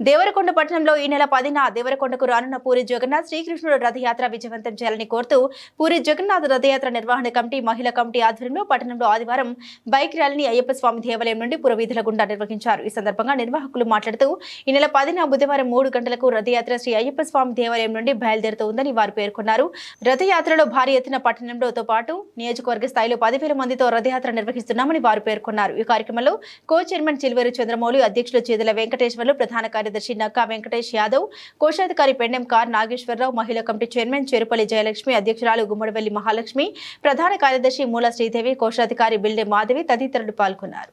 దేవరకొండ పట్టణంలో ఈ నెల పదిన దేవరకొండకు రానున్న పూరి జగన్నాథ్ శ్రీకృష్ణుడు రథయాత్ర విజయవంతం చేయాలని కోరుతూ పూరి జగన్నాథ్ రథయాత్ర నిర్వహణ కమిటీ మహిళా కమిటీ ఆధ్వర్యంలో పట్టణంలో ఆదివారం బైక్ ర్యాలీని అయ్యప్ప స్వామి దేవాలయం నుండి పురవీధుల గుండా నిర్వహించారు. ఈ సందర్భంగా నిర్వాహకులు మాట్లాడుతూ ఈ నెల పదిన బుధవారం మూడు గంటలకు రథయాత్ర శ్రీ అయ్యప్ప స్వామి దేవాలయం నుండి బయలుదేరుతోందని వారు పేర్కొన్నారు. రథయాత్రలో భారీ ఎత్తున పట్టణంలోతో పాటు నియోజకవర్గ స్థాయిలో పదివేల మందితో రథయాత్ర నిర్వహిస్తున్నామని వారు పేర్కొన్నారు. ఈ కార్యక్రమంలో కో చైర్మన్ చిల్వేరు చంద్రమౌళి అధ్యక్షులు చేదల వెంకటేశ్వర్లు ప్రధాన కార్యదర్శి నక్కా వెంకటేష్ యాదవ్ కోశాధికారి పెండెం కార్ నాగేశ్వరరావు మహిళా కమిటీ చైర్మన్ చెరుపల్లి జయలక్ష్మి అధ్యక్షురాలు గుమ్మడివెల్లి మహాలక్ష్మి ప్రధాన కార్యదర్శి మూల శ్రీదేవి కోశాధికారి బిల్డె మాధవి తదితరులు పాల్గొన్నారు.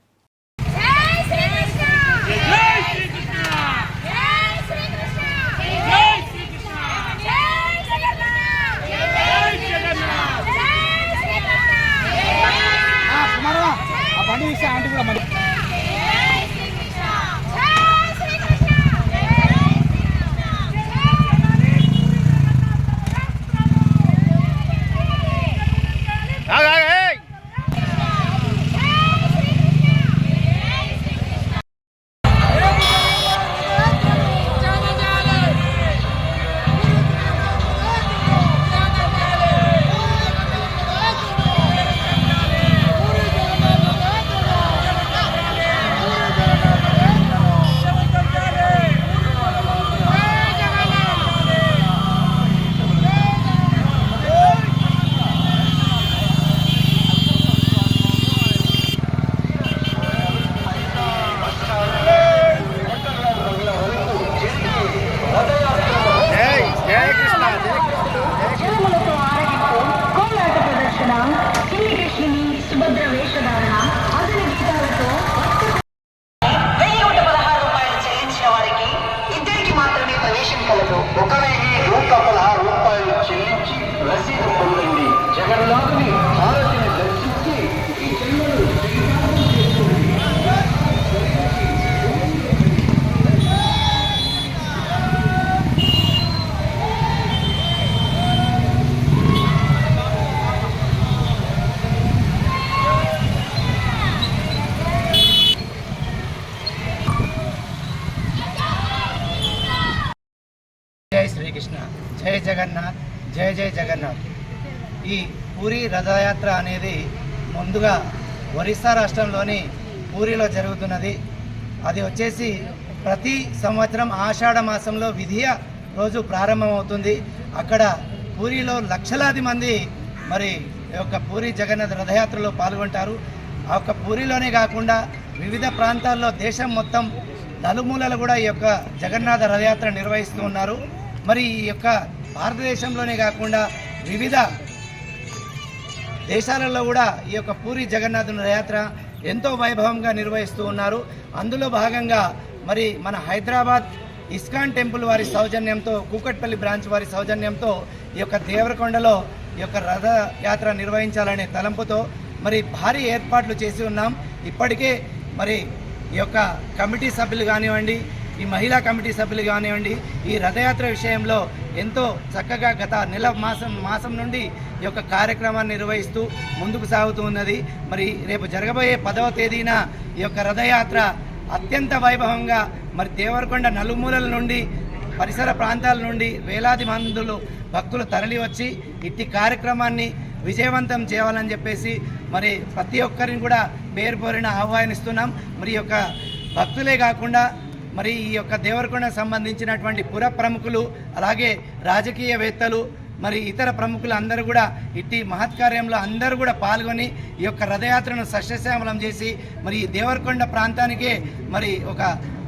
జై ছিল ওখানে జై జగన్నాథ్. ఈ పూరి రథయాత్ర అనేది ముందుగా ఒరిస్సా రాష్ట్రంలోని పూరిలో జరుగుతున్నది. అది వచ్చేసి ప్రతి సంవత్సరం ఆషాఢ మాసంలో విధియ రోజు ప్రారంభమవుతుంది. అక్కడ పూరిలో లక్షలాది మంది మరి ఈ యొక్క పూరి జగన్నాథ్ రథయాత్రలో పాల్గొంటారు. ఆ యొక్క పూరిలోనే కాకుండా వివిధ ప్రాంతాల్లో దేశం మొత్తం నలుమూలలు కూడా ఈ యొక్క జగన్నాథ రథయాత్ర నిర్వహిస్తూ ఉన్నారు. మరి ఈ యొక్క భారతదేశంలోనే కాకుండా వివిధ దేశాలలో కూడా ఈ యొక్క పూరి జగన్నాథుని రథయాత్ర ఎంతో వైభవంగా నిర్వహిస్తూ ఉన్నారు. అందులో భాగంగా మరి మన హైదరాబాద్ ఇస్కాన్ టెంపుల్ వారి సౌజన్యంతో కూకట్పల్లి బ్రాంచ్ వారి సౌజన్యంతో ఈ యొక్క దేవరకొండలో ఈ యొక్క రథయాత్ర నిర్వహించాలనే తలంపుతో మరి భారీ ఏర్పాట్లు చేసి ఉన్నాం. ఇప్పటికే మరి ఈ యొక్క కమిటీ సభ్యులు కానివ్వండి ఈ మహిళా కమిటీ సభ్యులు కానివ్వండి ఈ రథయాత్ర విషయంలో ఎంతో చక్కగా గత నెల మాసం మాసం నుండి ఈ యొక్క కార్యక్రమాన్ని నిర్వహిస్తూ ముందుకు సాగుతూ ఉన్నది. మరి రేపు జరగబోయే పదవ తేదీన ఈ యొక్క రథయాత్ర అత్యంత వైభవంగా మరి దేవరకొండ నలుమూలల నుండి పరిసర ప్రాంతాల నుండి వేలాది మందులు భక్తులు తరలివచ్చి ఇట్టి కార్యక్రమాన్ని విజయవంతం చేయాలని చెప్పేసి మరి ప్రతి ఒక్కరిని కూడా పేరు పోరిన ఆహ్వానిస్తున్నాం. మరి యొక్క భక్తులే కాకుండా మరి ఈ యొక్క దేవరకొండ సంబంధించినటువంటి పుర ప్రముఖులు అలాగే రాజకీయవేత్తలు మరి ఇతర ప్రముఖులు అందరూ కూడా ఇట్టి మహత్కార్యంలో అందరూ కూడా పాల్గొని ఈ యొక్క రథయాత్రను సస్యశ్యామలం చేసి మరి ఈ దేవరకొండ ప్రాంతానికే మరి ఒక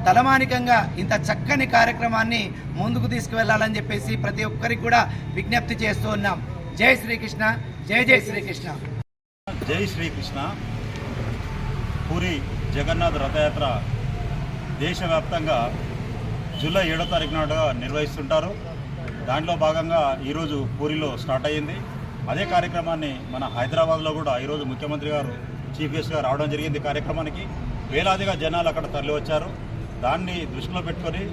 తలమానికంగా ఇంత చక్కని కార్యక్రమాన్ని ముందుకు తీసుకువెళ్ళాలని చెప్పేసి ప్రతి ఒక్కరికి కూడా విజ్ఞప్తి చేస్తూ ఉన్నాం. జై శ్రీకృష్ణ జై జై శ్రీకృష్ణ. జై శ్రీకృష్ణ. పూరి జగన్నాథ్ రథయాత్ర దేశవ్యాప్తంగా జూలై ఏడో తారీఖు నాడు నిర్వహిస్తుంటారు. దాంట్లో భాగంగా ఈరోజు పూరిలో స్టార్ట్ అయ్యింది. అదే కార్యక్రమాన్ని మన హైదరాబాద్లో కూడా ఈరోజు ముఖ్యమంత్రి గారు చీఫ్ గారు రావడం జరిగింది కార్యక్రమానికి. వేలాదిగా జనాలు అక్కడ తరలివచ్చారు. దాన్ని దృష్టిలో పెట్టుకొని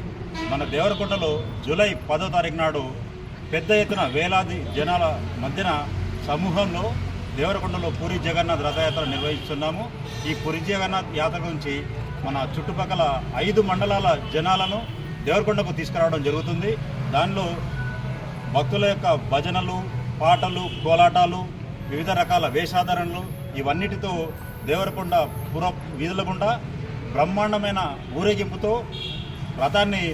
మన దేవరకొండలో జూలై పదో తారీఖు నాడు పెద్ద ఎత్తున వేలాది జనాల మధ్యన సమూహంలో దేవరకొండలో పూరి జగన్నాథ్ రథయాత్ర నిర్వహిస్తున్నాము. ఈ పూరి జగన్నాథ్ యాత్ర గురించి మన చుట్టుపక్కల ఐదు మండలాల జనాలను దేవరకొండకు తీసుకురావడం జరుగుతుంది. దానిలో భక్తుల యొక్క భజనలు పాటలు కోలాటాలు వివిధ రకాల వేషాధారణలు ఇవన్నిటితో దేవరకొండ పుర వీధుల గుండా బ్రహ్మాండమైన ఊరేగింపుతో రథాన్ని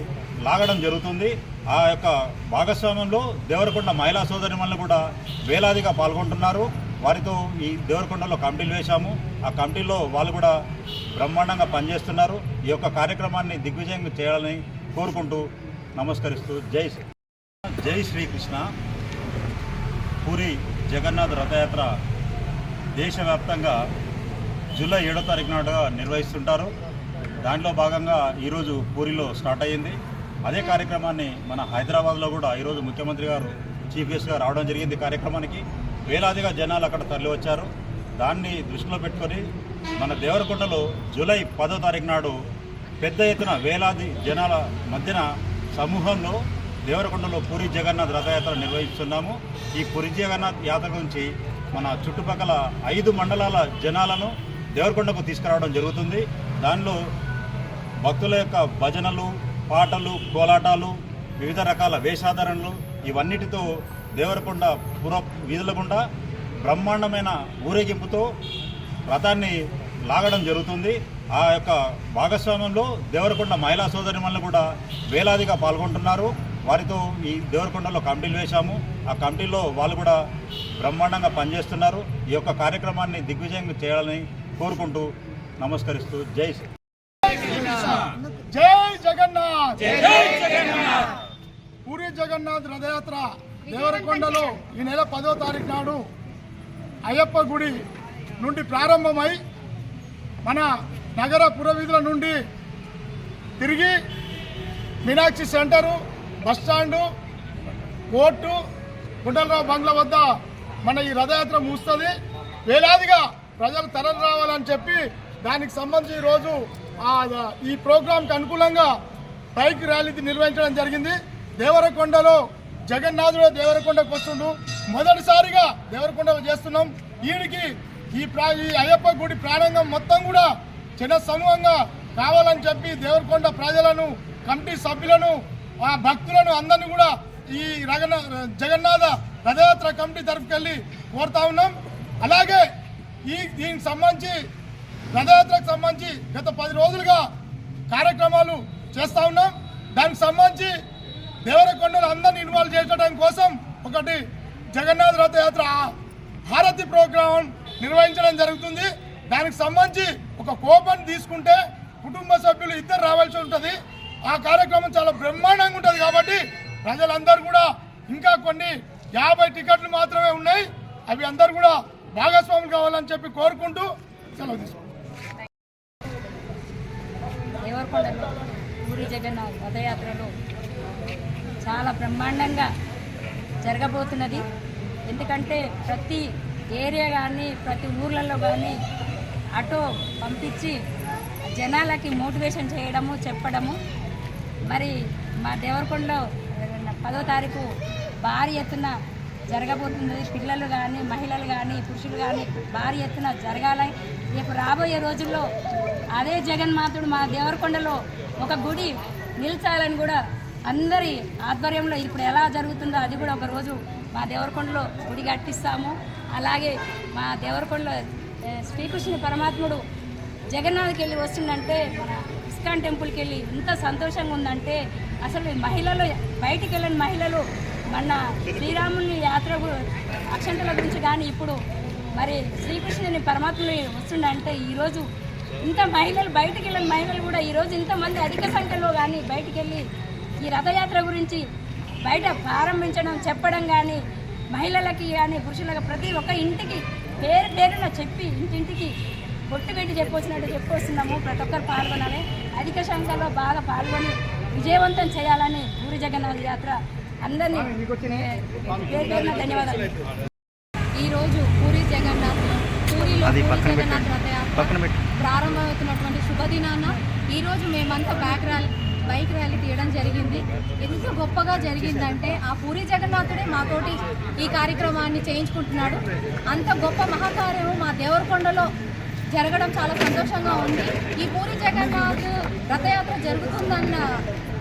లాగడం జరుగుతుంది. ఆ యొక్క భాగస్వామ్యంలో దేవరకొండ మహిళా సోదరిమణులు కూడా వేలాదిగా పాల్గొంటున్నారు. వారితో ఈ దేవరకొండలో కమిటీలు వేశాము. ఆ కమిటీలో వాళ్ళు కూడా బ్రహ్మాండంగా పనిచేస్తున్నారు. ఈ యొక్క కార్యక్రమాన్ని దిగ్విజయం చేయాలని కోరుకుంటూ నమస్కరిస్తూ జై శ్రీ జై శ్రీకృష్ణ. పూరి జగన్నాథ్ రథయాత్ర దేశవ్యాప్తంగా జూలై ఏడో తారీఖు నాడుగా నిర్వహిస్తుంటారు. దాంట్లో భాగంగా ఈరోజు పూరిలో స్టార్ట్ అయ్యింది. అదే కార్యక్రమాన్ని మన హైదరాబాద్లో కూడా ఈరోజు ముఖ్యమంత్రి గారు చీఫ్ గెస్ట్గా రావడం జరిగింది కార్యక్రమానికి. వేలాదిగా జనాలు అక్కడ తరలివచ్చారు. దాన్ని దృష్టిలో పెట్టుకొని మన దేవరకొండలో జూలై పదో తారీఖు నాడు పెద్ద ఎత్తున వేలాది జనాల మధ్యన సమూహంలో దేవరకొండలో పూరి జగన్నాథ్ రథయాత్ర నిర్వహిస్తున్నాము. ఈ పూరి జగన్నాథ్ యాత్ర గురించి మన చుట్టుపక్కల ఐదు మండలాల జనాలను దేవరకొండకు తీసుకురావడం జరుగుతుంది. దానిలో భక్తుల యొక్క భజనలు పాటలు కోలాటాలు వివిధ రకాల వేషాధారణలు ఇవన్నిటితో దేవరకొండ పుర వీధుల గుండా బ్రహ్మాండమైన ఊరేగింపుతో రథాన్ని లాగడం జరుగుతుంది. ఆ యొక్క భాగస్వామ్యంలో దేవరకొండ మహిళా సోదరిమణులు కూడా వేలాదిగా పాల్గొంటున్నారు. వారితో ఈ దేవరకొండలో కమిటీలు వేశాము. ఆ కమిటీలో వాళ్ళు కూడా బ్రహ్మాండంగా పనిచేస్తున్నారు. ఈ యొక్క కార్యక్రమాన్ని దిగ్విజయం చేయాలని కోరుకుంటూ నమస్కరిస్తూ జై శ్రీ జై జగన్నాథ్. జై జగన్నాథ్. పూరి జగన్నాథ్ రథయాత్ర. దేవరకొండలో ఈ నెల పదో తారీఖు నాడు అయ్యప్ప గుడి నుండి ప్రారంభమై మన నగర పురవీధుల నుండి తిరిగి Meenakshi centre bus stand court Gundalarao బంగ్లా వద్ద మన ఈ రథయాత్ర ముగుస్తుంది. వేలాదిగా ప్రజలు తరలి రావాలని చెప్పి దానికి సంబంధించి ఈరోజు ఆ ఈ ప్రోగ్రాంకి అనుకూలంగా బైక్ ర్యాలీ నిర్వహించడం జరిగింది. దేవరకొండలో జగన్నాథుడు దేవరకొండకు వస్తుండు. మొదటిసారిగా దేవరకొండలో చేస్తున్నాం. ఈయనకి ఈ ప్రా ఈ అయ్యప్ప గుడి ప్రాణంగం మొత్తం కూడా చిన్న సమూహంగా కావాలని చెప్పి దేవరకొండ ప్రజలను కమిటీ సభ్యులను ఆ భక్తులను అందరినీ కూడా ఈ రగన జగన్నాథ రథయాత్ర కమిటీ తరఫుకెళ్ళి కోరుతా ఉన్నాం. అలాగే ఈ దీనికి సంబంధించి రథయాత్రకు సంబంధించి గత పది రోజులుగా కార్యక్రమాలు చేస్తా ఉన్నాం. దానికి సంబంధించి దేవరకొండలు అందరిని ఇన్వాల్వ్ చేయడం కోసం ఒకటి జగన్నాథ్ రథయాత్ర హారతి ప్రోగ్రాం నిర్వహించడం జరుగుతుంది. దానికి సంబంధించి ఒక కోపన్ తీసుకుంటే కుటుంబ సభ్యులు ఇద్దరు రావాల్సి ఉంటుంది. ఆ కార్యక్రమం చాలా బ్రహ్మాండంగా ఉంటుంది కాబట్టి ప్రజలందరూ కూడా ఇంకా కొన్ని యాభై టికెట్లు మాత్రమే ఉన్నాయి. అవి అందరు కూడా భాగస్వాములు కావాలని చెప్పి కోరుకుంటూ సెలవు తీసుకుంటాం జగన్నాథ్ రథయాత్రలో చాలా బ్రహ్మాండంగా జరగబోతున్నది. ఎందుకంటే ప్రతి ఏరియా కానీ ప్రతి ఊర్లలో కానీ ఆటో పంపించి జనాలకి మోటివేషన్ చేయడము చెప్పడము. మరి మా దేవరకొండలో పదో తారీఖు భారీ ఎత్తున జరగబోతున్నది. పిల్లలు కానీ మహిళలు కానీ పురుషులు కానీ భారీ ఎత్తున జరగాలి. రేపు రాబోయే రోజుల్లో అదే జగన్మాతుడు మా దేవరకొండలో ఒక గుడి నిలిచాలని కూడా అందరి ఆధ్వర్యంలో ఇప్పుడు ఎలా జరుగుతుందో అది కూడా ఒక రోజు మా దేవరకొండలో గుడి కట్టిస్తాము. అలాగే మా దేవరకొండలో శ్రీకృష్ణ పరమాత్ముడు జగన్నాథ్కి వెళ్ళి వస్తుందంటే మన ఇస్కాన్ టెంపుల్కి వెళ్ళి ఎంత సంతోషంగా ఉందంటే అసలు మహిళలు బయటికి వెళ్ళిన మహిళలు మన శ్రీరాముని యాత్ర అక్షంతల గురించి కానీ ఇప్పుడు మరి శ్రీకృష్ణుని పరమాత్ముని వస్తుండంటే ఈరోజు ఇంత మహిళలు బయటికి వెళ్ళిన మహిళలు కూడా ఈరోజు ఇంతమంది అధిక సంఖ్యలో కానీ బయటికి వెళ్ళి ఈ రథయాత్ర గురించి బయట ప్రారంభించడం చెప్పడం కానీ మహిళలకి కానీ పురుషులకు ప్రతి ఒక్క ఇంటికి పేరు పేరున చెప్పి ఇంటింటికి బొట్టు పెట్టి చెప్పొచ్చినట్టు చెప్పొస్తున్నాము ప్రతి ఒక్కరు పాల్గొనాలి. అధిక సంఖ్యలో బాగా పాల్గొని విజయవంతం చేయాలని పూరి జగన్నాథ్ యాత్ర అందరినీ పేరు పేరున ధన్యవాదాలు. ఈరోజు పూరి జగన్నాథ్ పూరిలో పూరి జగన్నాథ్ రథయాత్ర ప్రారంభమవుతున్నటువంటి శుభదినాన ఈరోజు మేమంతా బ్యాక్ ర్యాలీ బైక్ ర్యాలీ తీయడం జరిగింది. ఎంత గొప్పగా జరిగిందంటే ఆ పూరి జగన్నాథుడే మాతోటి ఈ కార్యక్రమాన్ని చేయించుకుంటున్నాడు. అంత గొప్ప మహాకార్యము మా దేవరకొండలో జరగడం చాలా సంతోషంగా ఉంది. ఈ పూరి జగన్నాథ్ రథయాత్ర జరుగుతుందన్న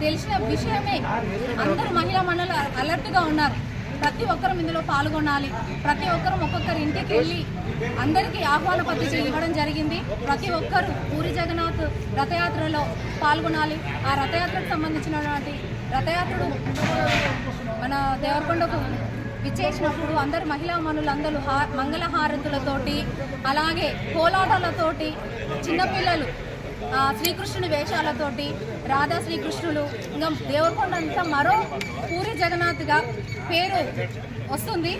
తెలిసిన విషయమే అందరూ మహిళా మండలి అలర్ట్గా ఉన్నారు. ప్రతి ఒక్కరం ఇందులో పాల్గొనాలి. ప్రతి ఒక్కరూ ఒక్కొక్కరి ఇంటికి వెళ్ళి అందరికీ ఆహ్వాన పత్రిక ఇవ్వడం జరిగింది. ప్రతి ఒక్కరు పూరి జగన్నాథ్ రథయాత్రలో పాల్గొనాలి. ఆ రథయాత్రకు సంబంధించినటువంటి రథయాత్రలు మన దేవరకొండకు విచ్చేసినప్పుడు అందరు మహిళా మనులందరూ హా మంగళహారతులతోటి అలాగే కోలాటాలతోటి చిన్నపిల్లలు శ్రీకృష్ణుని వేషాలతోటి రాధా శ్రీకృష్ణులు ఇంకా దేవరకొండ అంతా మరో పూరి జగన్నాథ్గా పేరు వస్తుంది.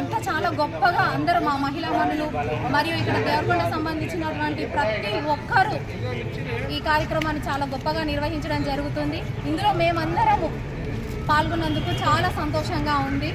అంతా చాలా గొప్పగా అందరూ మా మహిళా మనులు మరియు ఇక్కడ దేవరకొండ సంబంధించినటువంటి ప్రతి ఒక్కరూ ఈ కార్యక్రమాన్ని చాలా గొప్పగా నిర్వహించడం జరుగుతుంది. ఇందులో మేమందరము పాల్గొన్నందుకు చాలా సంతోషంగా ఉంది.